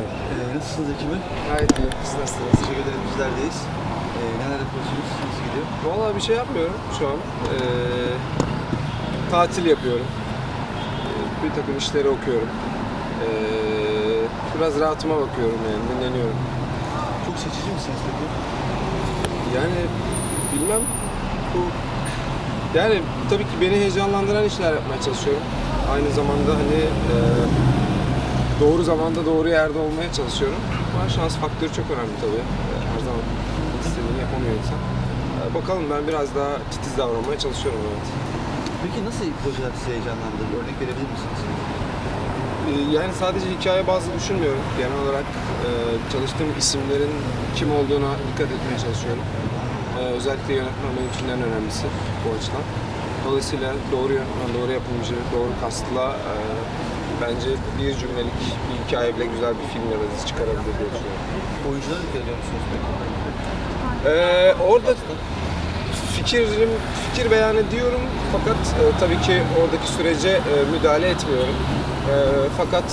efendim. Ee, nasılsınız ekibi? Gayet iyi. Siz nasılsınız? Teşekkür ederim bizlerdeyiz. Ee, neler yapıyorsunuz? Nasıl gidiyor? Vallahi bir şey yapmıyorum şu an. Ee, tatil yapıyorum. Ee, bir takım işleri okuyorum. Ee, biraz rahatıma bakıyorum yani, dinleniyorum. Çok seçici misiniz peki? Yani bilmem bu yani tabii ki beni heyecanlandıran işler yapmaya çalışıyorum. Aynı zamanda hani e, doğru zamanda doğru yerde olmaya çalışıyorum. Ama şans faktörü çok önemli tabii. E, her zaman istediğini yapamıyor insan. E, bakalım ben biraz daha titiz davranmaya çalışıyorum evet. Peki nasıl projeler sizi heyecanlandırdı? Örnek verebilir misiniz? E, yani sadece hikaye bazlı düşünmüyorum. Genel olarak e, çalıştığım isimlerin kim olduğuna dikkat etmeye çalışıyorum. Özellikle yönetmen benim için en önemlisi bu açıdan. Dolayısıyla doğru yönetmen, doğru yapımcı, doğru kastla e, bence bir cümlelik bir hikaye bile güzel bir film ya da dizi çıkarabilir diye düşünüyorum. Oyunculara dikkat ediyor musunuz peki? E, orada fikrim, fikir beyan ediyorum fakat e, tabii ki oradaki sürece e, müdahale etmiyorum. E, fakat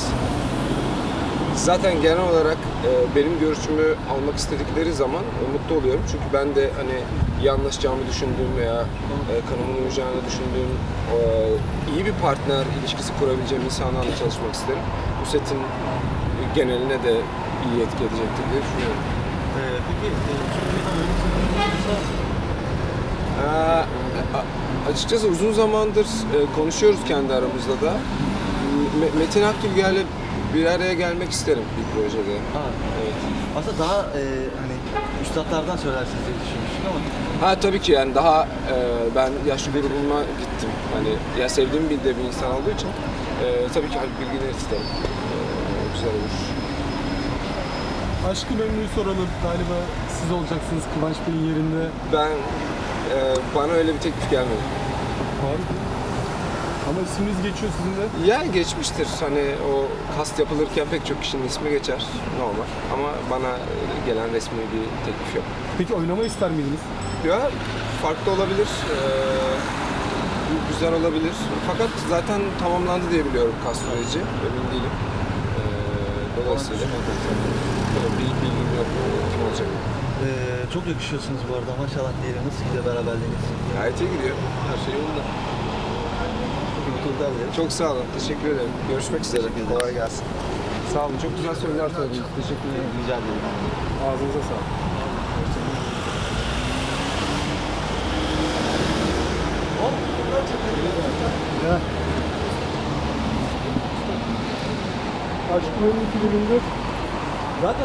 zaten genel olarak e, benim görüşümü almak istedikleri zaman e, mutlu oluyorum. Çünkü ben de hani iyi anlaşacağımı düşündüğüm veya e, kanımın uyacağını düşündüğüm e, iyi bir partner ilişkisi kurabileceğim insanlarla çalışmak isterim. Bu setin geneline de iyi etki edecektir diye düşünüyorum. Ee, peki e, Ee, açıkçası uzun zamandır e, konuşuyoruz kendi aramızda da. Me- Metin Akgülger'le bir araya gelmek isterim bir projede. Ha, Evet. aslında daha e, hani üstadlardan söylersiniz diye düşünmüştüm ama Ha tabii ki yani daha e, ben yaşlı grubuma gittim. Hani ya sevdiğim bir de bir insan olduğu için e, tabii ki Haluk Bilginer'i isterim. E, güzel olur. Aşkı Memnu'yu soralım. Galiba siz olacaksınız Kıvanç Bey'in yerinde. Ben e, bana öyle bir teklif gelmedi. Harika. Ama isminiz geçiyor sizin de. Yani geçmiştir. Hani o kast yapılırken pek çok kişinin ismi geçer. Normal. Ama bana gelen resmi bir teklif yok. Peki oynama ister miydiniz? Ya farklı olabilir. Ee, güzel olabilir. Fakat zaten tamamlandı diye biliyorum kast süreci. Emin değilim. Ee, dolayısıyla Böyle bir bilgim yok kim olacak. e, çok yakışıyorsunuz bu arada maşallah diyelim. Nasıl gidiyor beraberliğiniz? Gayet iyi gidiyor. Her şey yolunda. Çok mutluluklar dilerim. Çok sağ olun. Teşekkür ederim. Görüşmek üzere. Kolay gelsin. Sağ olun. Çok güzel söyler söylediniz. Teşekkür ederim. Rica ederim. Ağzınıza sağlık. Aşkı Memnu filminde Zaten